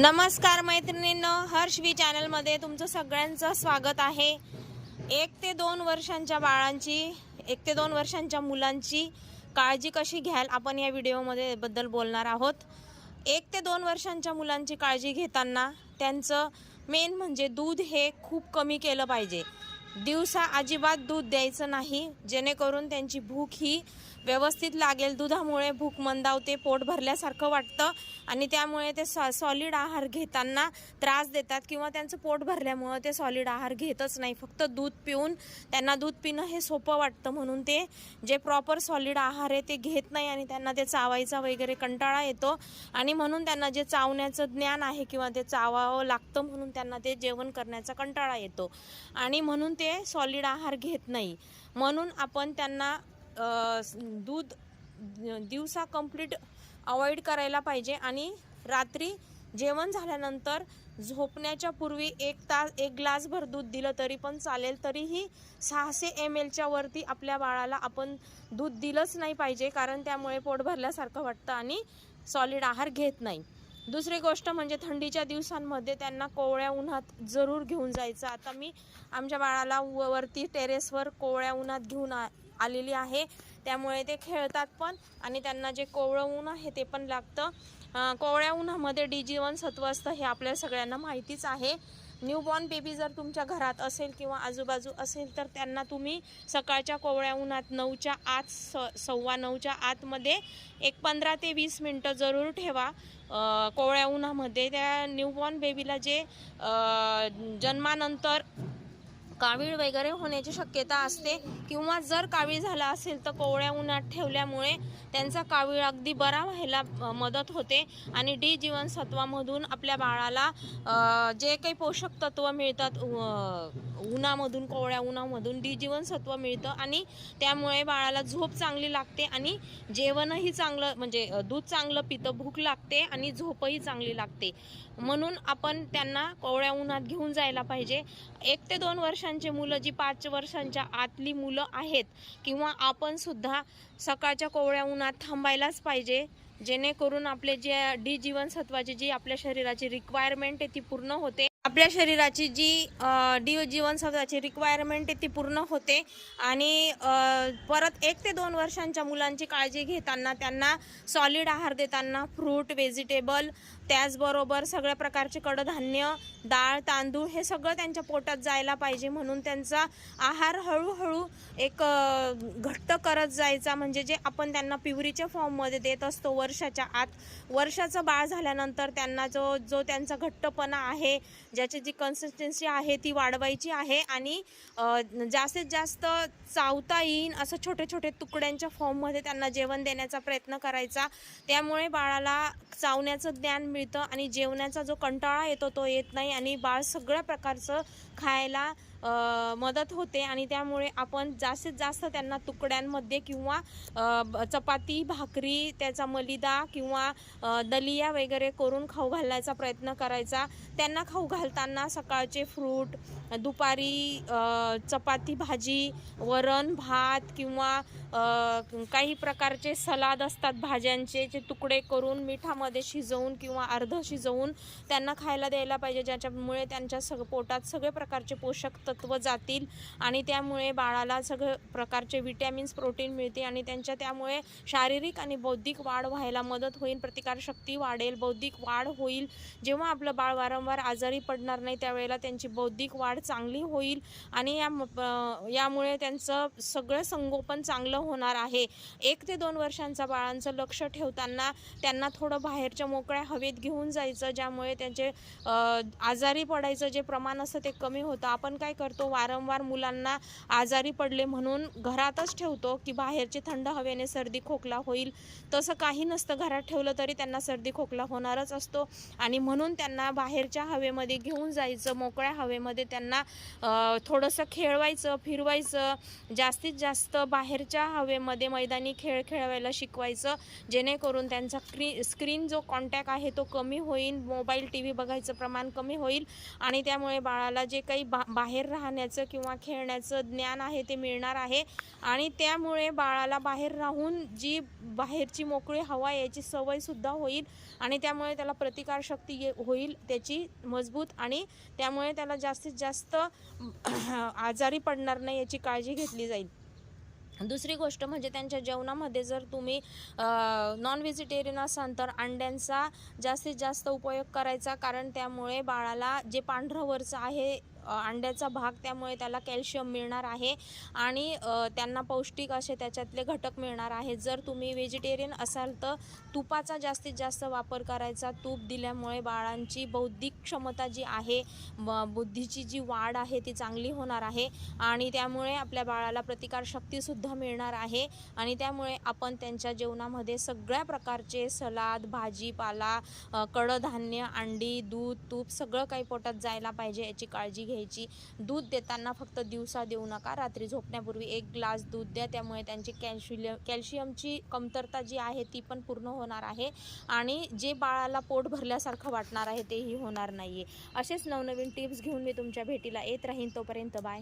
नमस्कार मैत्रिणींनो हर्षवी चॅनलमध्ये तुमचं सगळ्यांचं स्वागत आहे. एक ते दोन वर्षांच्या बाळांची एक ते दोन वर्षांच्या मुलांची काळजी कशी घ्याल आपण या व्हिडिओमध्ये बद्दल बोलणार आहोत. एक ते दोन वर्षांच्या मुलांची काळजी घेताना त्यांचं मेन म्हणजे दूध हे खूप कमी केलं पाहिजे. दिवसा अजिबात दूध द्यायचं नाही जेणेकरून त्यांची भूक ही व्यवस्थित लागेल. दुधामुळे भूक मंदावते पोट भरल्यासारखं वाटतं आणि त्यामुळे ते सॉ सॉलिड आहार घेताना त्रास देतात किंवा त्यांचं पोट भरल्यामुळं ते सॉलिड आहार घेतच नाही. फक्त दूध पिऊन त्यांना दूध पिणं हे सोपं वाटतं म्हणून ते जे प्रॉपर सॉलिड आहार आहे ते घेत नाही आणि त्यांना ते चावायचा वगैरे कंटाळा येतो आणि म्हणून त्यांना जे चावण्याचं ज्ञान आहे किंवा ते चावावं लागतं म्हणून त्यांना ते जेवण करण्याचा कंटाळा येतो. आणि म्हणून ते सॉलिड आहार घेत नाही. म्हणून आपण त्यांना दूध दिवसा कंप्लीट अवॉइड करायला पाहिजे आणि रात्री जेवण झाल्यानंतर झोपण्याच्या पूर्वी एक तास एक ग्लासभर दूध दिलं तरी पण चालेल. तरीही सहाशे एम एलच्या वरती आपल्या बाळाला आपण दूध दिलंच नाही पाहिजे कारण त्यामुळे पोट भरल्यासारखं वाटतं आणि सॉलिड आहार घेत नाही. दुसरी गोष्ट म्हणजे थंडीच्या दिवसांमध्ये त्यांना कोवळ्या उन्हात जरूर घेऊन जायचं. आता मी आमच्या बाळाला व- वरती टेरेसवर कोवळ्या उन्हात घेऊन आ- आलेली आहे. त्यामुळे ते खेळतात पण आणि त्यांना जे कोवळं ऊन आहे ते पण लागतं. कोवळ्या उन्हामध्ये डी जीवनसत्व असतं हे आपल्या सगळ्यांना माहितीच आहे. न्यूबॉर्न बेबी जर तुमच्या घरात असेल किंवा आजूबाजू असेल तर त्यांना तुम्ही सकाळच्या कोवळ्या उन्हात नऊच्या आत स सव्वा नऊच्या आतमध्ये एक पंधरा ते वीस मिनटं जरूर ठेवा. कोवळ्या उन्हामध्ये त्या न्यूबॉर्न बेबीला जे जन्मानंतर कावीळ वगैरे होण्याची शक्यता असते. किंवा जर कावीळ झाला असेल तर कोवळ्या उन्हात ठेवल्यामुळे त्यांचा कावीळ अगदी बरा व्हायला मदत होते. आणि डी जीवनसत्वामधून आपल्या बाळाला जे काही पोषक तत्व मिळतात उन्हामधून कोवळ्या उन्हामधून डी जीवनसत्व मिळतं. आणि त्यामुळे बाळाला झोप चांगली लागते आणि जेवणही चांगलं म्हणजे दूध चांगलं पितं भूक लागते आणि झोपही चांगली लागते. म्हणून आपण त्यांना कोवळ्या उन्हात घेऊन जायला पाहिजे. एक ते दोन वर्षांचे मुलं जी पाच वर्षांच्या आतली मुलं आहेत किंवा आपण सुद्धा सकाळच्या कोवळ्या उन्हात थांबायलाच पाहिजे जेणेकरून आपले जे डी जीवनसत्वाची जी आपल्या शरीराची रिक्वायरमेंट आहे ती पूर्ण होते. आपल्या शरीराची जी डी जीवनसत्वाची रिक्वायरमेंट आहे ती पूर्ण होते. आणि परत एक ते दोन वर्षांच्या मुलांची काळजी घेताना त्यांना सॉलिड आहार देताना फ्रूट व्हेजिटेबल त्याचबरोबर सगळ्या प्रकारचे कडधान्य डाळ तांदूळ हे सगळं त्यांच्या पोटात जायला पाहिजे. म्हणून त्यांचा आहार हळूहळू एक घट्ट करत जायचा. म्हणजे जे आपण त्यांना पिवरीच्या फॉर्ममध्ये देत असतो वर्षाच्या आत. वर्षाचं बाळ झाल्यानंतर त्यांना जो जो त्यांचा घट्टपणा आहे ज्याची जी कन्सिस्टन्सी आहे ती वाढवायची आहे आणि जास्तीत जास्त चावता येईन असं छोटे छोटे तुकड्यांच्या फॉर्ममध्ये त्यांना जेवण देण्याचा प्रयत्न करायचा. त्यामुळे बाळाला चावण्याचं ज्ञान मिळतं आणि जेवणाचा जो कंटाळा येतो तो येत नाही आणि बाळ सगळ्या प्रकारचं खायला मदत होते आणि त्यामुळे आपण जास्तीत जास्त त्यांना तुकड्यांमध्ये किंवा चपाती भाकरी त्याचा मलिदा किंवा दलिया वगैरे करून खाऊ घालण्याचा प्रयत्न करायचा. त्यांना खाऊ घालताना सकाळचे फ्रूट दुपारी चपाती भाजी वरण भात किंवा काही प्रकारचे सलाद असतात भाज्यांचे जे तुकडे करून मिठामध्ये शिजवून किंवा अर्ध शिजवून त्यांना खायला द्यायला पाहिजे ज्याच्यामुळे त्यांच्या सग पोटात सगळे प्रकारचे पोषक तत्व जातील आणि त्यामुळे बाळाला सगळे प्रकारचे विटॅमिन्स प्रोटीन मिळते आणि त्यांच्या त्यामुळे शारीरिक आणि बौद्धिक वाढ व्हायला मदत होईल प्रतिकारशक्ती वाढेल बौद्धिक वाढ होईल. जेव्हा आपलं बाळ वारंवार आजारी पडणार नाही त्यावेळेला त्यांची बौद्धिक वाढ चांगली होईल आणि या यामुळे त्यांचं सगळं संगोपन चांगलं होणार आहे. एक ते दोन वर्षांचा बाळांचं लक्ष ठेवताना त्यांना थोडं बाहेरच्या मोकळ्या हवेत घेऊन जायचं ज्यामुळे त्यांचे आजारी पडायचं जे प्रमाण असतं ते कमी होतं. आपण काय करतो. वारंवार मुलांना आजारी पडले म्हणून घरातच ठेवतो की बाहेरचे थंड हवेने सर्दी खोकला होईल. तसं काही नसतं. घरात ठेवलं तरी त्यांना सर्दी खोकला होणारच असतो. आणि म्हणून त्यांना बाहेरच्या हवेमध्ये घेऊन जायचं मोकळ्या हवेमध्ये त्यांना थोडंसं खेळवायचं फिरवायचं जास्तीत जास्त बाहेरच्या हवेमध्ये मैदानी खेळ खेळवायला शिकवायचं. जेणेकरून त्यांचा क्री स्क्रीन जो कॉन्टॅक्ट आहे तो कमी होईल. मोबाईल टी व्ही बघायचं प्रमाण कमी होईल. आणि त्यामुळे बाळाला जे काही बा बाहेर राहण्याचं किंवा खेळण्याचं ज्ञान आहे ते मिळणार आहे. आणि त्यामुळे बाळाला बाहेर राहून जी बाहेरची मोकळी हवा याची सवयसुद्धा होईल आणि त्यामुळे त्याला प्रतिकारशक्ती ये होईल त्याची मजबूत आणि त्यामुळे त्याला जास्तीत जास्त आजारी पडणार नाही याची काळजी घेतली जाईल. दुसरी गोष्ट म्हणजे त्यांच्या जेवणामध्ये जर तुम्ही नॉन व्हेजिटेरियन असाल तर अंड्यांचा जास्तीत जास्त उपयोग करायचा कारण त्यामुळे बाळाला जे पांढरं वरचं आहे अंड्याचा भाग त्यामुळे त्याला कॅल्शियम मिळणार आहे आणि त्यांना पौष्टिक असे त्याच्यातले घटक मिळणार आहे जर तुम्ही व्हेजिटेरियन असाल तर तुपाचा जास्तीत जास्त वापर करायचा. तूप दिल्यामुळे बाळांची बौद्धिक क्षमता जी आहे ब- बुद्धीची जी वाढ आहे ती चांगली होणार आहे आणि त्यामुळे आपल्या बाळाला प्रतिकारशक्तीसुद्धा मिळणार आहे आणि त्यामुळे आपण त्यांच्या जेवणामध्ये सगळ्या प्रकारचे सलाद भाजीपाला कडधान्य अंडी दूध तूप सगळं काही पोटात जायला पाहिजे याची काळजी घ्यायची. दूध देताना फक्त दिवसा देऊ नका रात्री झोपण्यापूर्वी एक ग्लास दूध द्या. त्यामुळे त्यांची कॅल्शियम कॅल्शियमची कमतरता जी आहे ती पण पूर्ण होणार आहे आणि जे बाळाला पोट भरल्यासारखं वाटणार आहे तेही होणार नाही आहे असेच नवनवीन टिप्स घेऊन मी तुमच्या भेटीला येत राहीन. तोपर्यंत बाय.